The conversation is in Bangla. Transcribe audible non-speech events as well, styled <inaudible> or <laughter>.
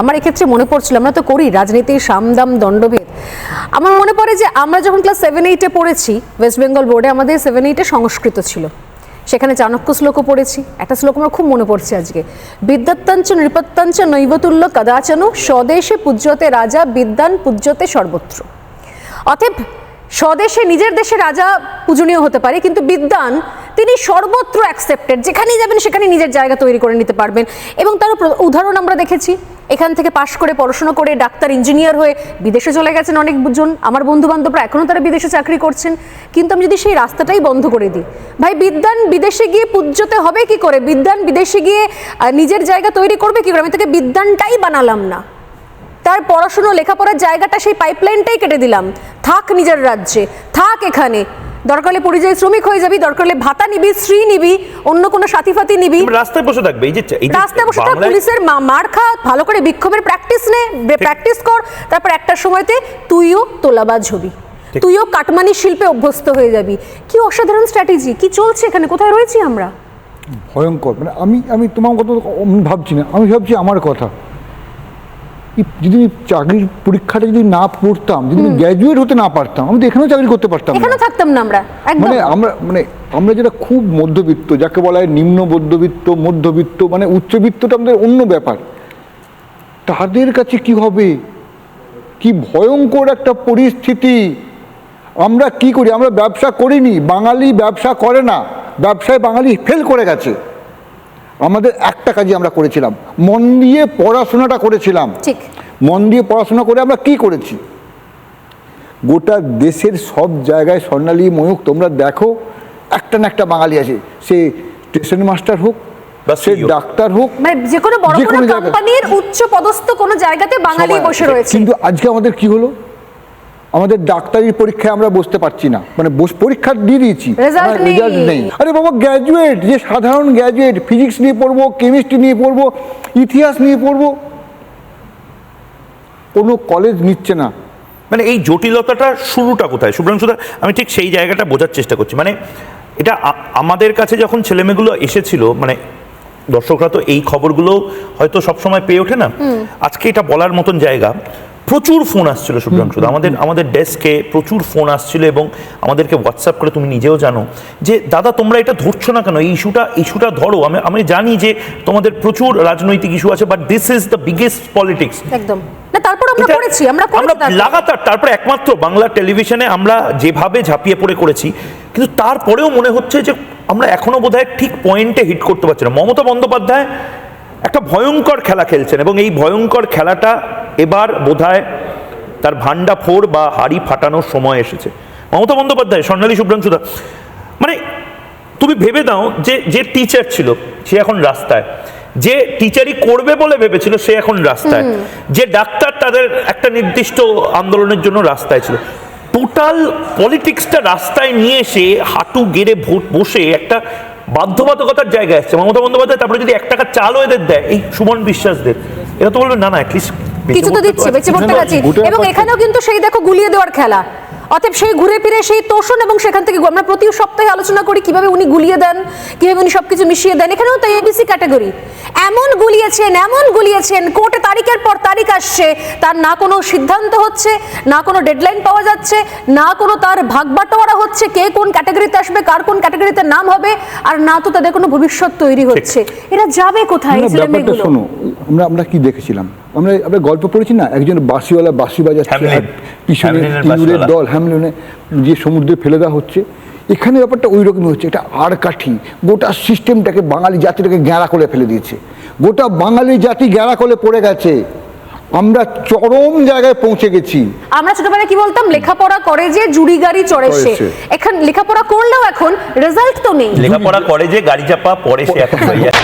আমার এক্ষেত্রে মনে পড়ছিল, আমরা তো করি রাজনীতির সামদাম, দণ্ডভেদ। আমার মনে পড়ে যে আমরা যখন ক্লাস সেভেন এইটে পড়েছি ওয়েস্ট বেঙ্গল বোর্ডে আমাদের সেভেন এইটে সংস্কৃত ছিল। সেখানে চাণক্য শ্লোকও পড়েছি। একটা শ্লোক আমার খুব মনে পড়ছে আজকে। বিদ্যাত্তাঞ্চ নৃপত্যাঞ্চ নৈবতুল্য কদাচনু স্বদেশে পূজ্যতে রাজা, বিদ্যান পূজ্যতে সর্বত্র। অতএব স্বদেশে নিজের দেশে রাজা পূজনীয় হতে পারে, কিন্তু বিদ্যান তিনি সর্বত্র অ্যাকসেপ্টেড যেখানেই যাবেন সেখানে নিজের জায়গা তৈরি করে নিতে পারবেন। এবং তার উদাহরণ আমরা দেখেছি। এখান থেকে পাশ করে পড়াশোনা করে ডাক্তার ইঞ্জিনিয়ার হয়ে বিদেশে চলে গেছেন অনেক অনেকজন আমার বন্ধু বান্ধবরা এখনও তারা বিদেশে চাকরি করছেন। কিন্তু আমি যদি সেই রাস্তাটাই বন্ধ করে দিই, ভাই বিদ্যান বিদেশে গিয়ে পূজ্যতে হবে কি করে? বিদ্যান বিদেশে গিয়ে নিজের জায়গা তৈরি করবে কি করে? আমি তাকে বিদ্যানটাই বানালাম না। তার পড়াশুনো, লেখাপড়ার জায়গাটা সেই পাইপলাইনটাই কেটে দিলাম। থাক নিজের রাজ্যে, থাক এখানে। দরকার হলে পরিযায়ী শ্রমিক হয়ে যাবি দরকার হলে ভাতা নিবি শ্রী নিবি অন্য কোনো সাথী ফাতি নিবি। তুমি রাস্তায় বসে থাকবে এই যে রাস্তায় বসে থাক পুলিশের মা- মার খা ভালো করে বিক্ষোভের প্র্যাকটিস নে প্র্যাকটিস কর তারপর একটা সময়তে তুইও তোলাবাজ হবি। তুইও কাটমানি শিল্পে অভ্যস্ত হয়ে যাবি। কি অসাধারণ স্ট্র্যাটেজি কি চলছে এখানে কোথায় রয়েছি আমরা? ভয়ঙ্কর মানে আমি আমি তোমার কথা আমি ভাবছি না আমি ভাবছি আমার কথা। যদি চাকরির পরীক্ষাটা যদি না পড়তাম যদি গ্র্যাজুয়েট হতে না পারতাম আমি তো এখানেও চাকরি করতে পারতাম এখানে থাকতাম না আমরা মানে আমরা মানে আমরা যেটা খুব মধ্যবিত্ত যাকে বলা হয় নিম্ন মধ্যবিত্ত মধ্যবিত্ত মানে উচ্চবিত্তটা আমাদের অন্য ব্যাপার। তাদের কাছে কি হবে? কি ভয়ঙ্কর একটা পরিস্থিতি। আমরা কি করি? আমরা ব্যবসা করিনি বাঙালি ব্যবসা করে না। ব্যবসায় বাঙালি ফেল করে গেছে। আমাদের একটা কাজই আমরা করেছিলাম। মন দিয়ে পড়াশোনাটা করেছিলাম। ঠিক। মন দিয়ে পড়াশোনা করে আমরা কি করেছি? গোটা দেশের সব জায়গায় স্বর্ণালী ময়ূক তোমরা দেখো একটা না একটা বাঙালি আছে। সে স্টেশন মাস্টার হোক বা সে ডাক্তার হোক মানে যে কোনো বড় কোম্পানির উচ্চ পদস্থ কোনো জায়গাতে বাঙালি বসে রয়েছে। কিন্তু আজকে আমাদের কি হলো? আমাদের ডাক্তারির পরীক্ষায় আমরা বসতে পারছি না। মানে বস- পরীক্ষা দিয়ে দিয়েছি। আমার নেই। আরে বাবা গ্র্যাজুয়েট যে সাধারণ গ্র্যাজুয়েট ফিজিক্স নিয়ে পড়ব কেমিস্ট্রি নিয়ে পড়ব ইতিহাস নিয়ে পড়ব কোনো কলেজ নিচ্ছে না। মানে এই জটিলতাটা শুরুটা কোথায়? শুভ্রাংশুদা আমি ঠিক সেই জায়গাটা বোঝার চেষ্টা করছি। মানে এটা আমাদের কাছে যখন ছেলেমেয়েগুলো এসেছিল মানে দর্শকরা তো এই খবরগুলো হয়তো সবসময় পেয়ে ওঠে না। আজকে এটা বলার মতন জায়গা। প্রচুর ফোন আসছিল শুভ্রাংশুদা আমাদের আমাদের ডেস্কে প্রচুর ফোন আসছিল এবং আমাদেরকে হোয়াটসঅ্যাপ করে তুমি নিজেও জানো যে দাদা তোমরা এটা ধরছো না কেন? এই ইস্যুটা ইস্যুটা ধরো। আমি আমি জানি যে তোমাদের প্রচুর রাজনৈতিক ইস্যু আছে but this is the biggest politics একদম। না তারপর আমরা করেছি আমরা তারপর। লাগাতার তারপরে একমাত্র বাংলা টেলিভিশনে আমরা যেভাবে ঝাঁপিয়ে পড়ে করেছি কিন্তু তারপরেও মনে হচ্ছে যে আমরা এখনও বোধহয় ঠিক পয়েন্টে হিট করতে পারছি না। মমতা বন্দ্যোপাধ্যায় একটা ভয়ঙ্কর খেলা খেলছেন এবং এই ভয়ঙ্কর খেলাটা এবার বোধহয় তার ভান্ডা ফোর বা হাড়ি ফাটানোর সময় এসেছে। মমতা বন্দ্যোপাধ্যায় স্বর্ণালী শুভ্রাংশুদা মানে তুমি ভেবে দাও যে যে টিচার ছিল সে এখন রাস্তায়। যে টিচারই করবে বলে ভেবেছিল সে এখন রাস্তায়। যে ডাক্তার তাদের একটা নির্দিষ্ট আন্দোলনের জন্য রাস্তায় ছিল। টোটাল পলিটিক্সটা রাস্তায় নিয়ে এসে হাঁটু গেড়ে ভোট বসে একটা বাধ্যবাধকতার জায়গায় আসছে মমতা বন্দ্যোপাধ্যায় তারপরে যদি এক টাকা চালও এদের দেয় এই সুমন বিশ্বাসদের এরা তো বলবে না না অ্যাটলিস্ট কিছু তো দিচ্ছে বেঁচে পড়তে গোটা এবং এখানেও কিন্তু সেই দেখো গুলিয়ে দেওয়ার খেলা। অতএব সেই ঘুরে ফিরে সেই তোষণ এবং সেখান থেকে আমরা প্রতি সপ্তাহে আলোচনা করি কীভাবে উনি গুলিয়ে দেন কীভাবে উনি সবকিছু মিশিয়ে দেন। এখানেও তো এবিসি ক্যাটাগরি এমন গুলিয়েছেন এমন গুলিয়েছেন কোর্টে তারিখের পর তারিখ আসছে। তার না কোনো সিদ্ধান্ত হচ্ছে না কোনো ডেডলাইন পাওয়া যাচ্ছে না কোনো তার ভাগ বাটোয়ারা হচ্ছে কে কোন ক্যাটাগরিতে আসবে কার কোন ক্যাটাগরিতে নাম হবে আর না তো তাদের কোনো ভবিষ্যৎ তৈরি হচ্ছে। এরা যাবে কোথায় আমরা আমরা কি দেখেছিলাম? আমরা আমরা গল্প পড়েছি না? একজন বাসিওয়ালা বাসি বাজাচ্ছে পিছনে ইঁদুরের দল হ্যামলিনে যে সমুদ্রে ফেলে দেওয়া হচ্ছে। এখানে ব্যাপারটা ওই রকমই হচ্ছে। এটা আর কাঠি। গোটা সিস্টেমটাকে বাঙালি জাতিটাকে গ্যাঁড়া করে ফেলে দিয়েছে। গোটা বাঙালি জাতি গ্যাঁড়া করে পড়ে গেছে। আমরা চরম জায়গায় পৌঁছে গেছি। আমরা ছোটবেলায় কি বলতাম? লেখাপড়া করে যে জুড়ি গাড়ি চড়ে সে। এখন লেখাপড়া করলেও এখন রেজাল্ট তো নেই। লেখাপড়া করে যে গাড়ি চাপা পরে সে এখন। হয়ে <laughs>